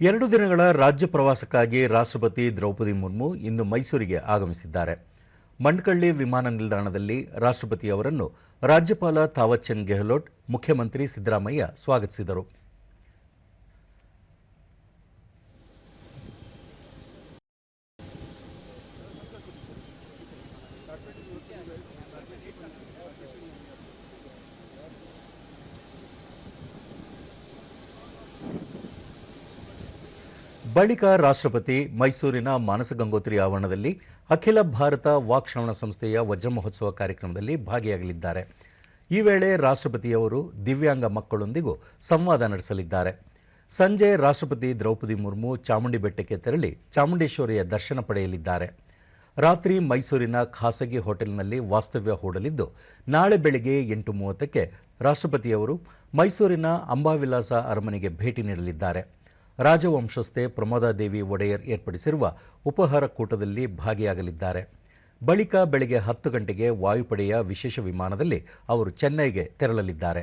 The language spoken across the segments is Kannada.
ಎರಡು ದಿನಗಳ ರಾಜ್ಯ ಪ್ರವಾಸಕ್ಕಾಗಿ ರಾಷ್ಟ್ರಪತಿ ದ್ರೌಪದಿ ಮುರ್ಮು ಇಂದು ಮೈಸೂರಿಗೆ ಆಗಮಿಸಿದ್ದಾರೆ. ಮಂಡ್ಕಳ್ಳಿ ವಿಮಾನ ನಿಲ್ದಾಣದಲ್ಲಿ ರಾಷ್ಟ್ರಪತಿ ಅವರನ್ನು ರಾಜ್ಯಪಾಲ ತಾವರ್ಚಂದ್ ಗೆಹ್ಲೋಟ್, ಮುಖ್ಯಮಂತ್ರಿ ಸಿದ್ದರಾಮಯ್ಯ ಸ್ವಾಗತಿಸಿದರು. ಬಳಿಕ ರಾಷ್ಟ್ರಪತಿ ಮೈಸೂರಿನ ಮಾನಸ ಗಂಗೋತ್ರಿ ಆವರಣದಲ್ಲಿ ಅಖಿಲ ಭಾರತ ವಾಕ್ಶ್ರವಣ ಸಂಸ್ಥೆಯ ವಜ್ರ ಮಹೋತ್ಸವ ಕಾರ್ಯಕ್ರಮದಲ್ಲಿ ಭಾಗಿಯಾಗಲಿದ್ದಾರೆ. ಈ ವೇಳೆ ರಾಷ್ಟ್ರಪತಿಯವರು ದಿವ್ಯಾಂಗ ಮಕ್ಕಳೊಂದಿಗೂ ಸಂವಾದ ನಡೆಸಲಿದ್ದಾರೆ. ಸಂಜೆ ರಾಷ್ಟ್ರಪತಿ ದ್ರೌಪದಿ ಮುರ್ಮು ಚಾಮುಂಡಿ ಬೆಟ್ಟಕ್ಕೆ ತೆರಳಿ ಚಾಮುಂಡೇಶ್ವರಿಯ ದರ್ಶನ ಪಡೆಯಲಿದ್ದಾರೆ. ರಾತ್ರಿ ಮೈಸೂರಿನ ಖಾಸಗಿ ಹೋಟೆಲ್ನಲ್ಲಿ ವಾಸ್ತವ್ಯ ಹೂಡಲಿದ್ದು, ನಾಳೆ ಬೆಳಿಗ್ಗೆ ಎಂಟು ಮೂವತ್ತಕ್ಕೆ ರಾಷ್ಟ್ರಪತಿಯವರು ಮೈಸೂರಿನ ಅಂಬಾವಿಲಾಸ ಅರಮನೆಗೆ ಭೇಟಿ ನೀಡಲಿದ್ದಾರೆ. ರಾಜವಂಶಸ್ಥೆ ಪ್ರಮೋದಾದೇವಿ ಒಡೆಯರ್ ಏರ್ಪಡಿಸಿರುವ ಉಪಹಾರ ಕೂಟದಲ್ಲಿ ಭಾಗಿಯಾಗಲಿದ್ದಾರೆ. ಬಳಿಕ ಬೆಳಗ್ಗೆ ಹತ್ತು ಗಂಟೆಗೆ ವಾಯುಪಡೆಯ ವಿಶೇಷ ವಿಮಾನದಲ್ಲಿ ಅವರು ಚೆನ್ನೈಗೆ ತೆರಳಲಿದ್ದಾರೆ.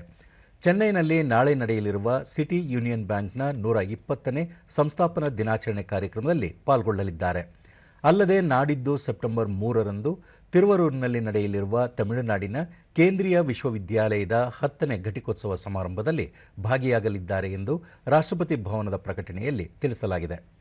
ಚೆನ್ನೈನಲ್ಲಿ ನಾಳೆ ನಡೆಯಲಿರುವ ಸಿಟಿ ಯೂನಿಯನ್ ಬ್ಯಾಂಕ್ನ ನೂರ ಇಪ್ಪತ್ತನೇ ಸಂಸ್ಥಾಪನಾ ದಿನಾಚರಣೆ ಕಾರ್ಯಕ್ರಮದಲ್ಲಿ ಪಾಲ್ಗೊಳ್ಳಲಿದ್ದಾರೆ. ಅಲ್ಲದೆ ನಾಡಿದ್ದು ಸೆಪ್ಟೆಂಬರ್ ಮೂರರಂದು ತಿರುವರೂರಿನಲ್ಲಿ ನಡೆಯಲಿರುವ ತಮಿಳುನಾಡಿನ ಕೇಂದ್ರೀಯ ವಿಶ್ವವಿದ್ಯಾಲಯದ ಹತ್ತನೇ ಘಟಿಕೋತ್ಸವ ಸಮಾರಂಭದಲ್ಲಿ ಭಾಗಿಯಾಗಲಿದ್ದಾರೆ ಎಂದು ರಾಷ್ಟ್ರಪತಿ ಭವನದ ಪ್ರಕಟಣೆಯಲ್ಲಿ ತಿಳಿಸಲಾಗಿದೆ.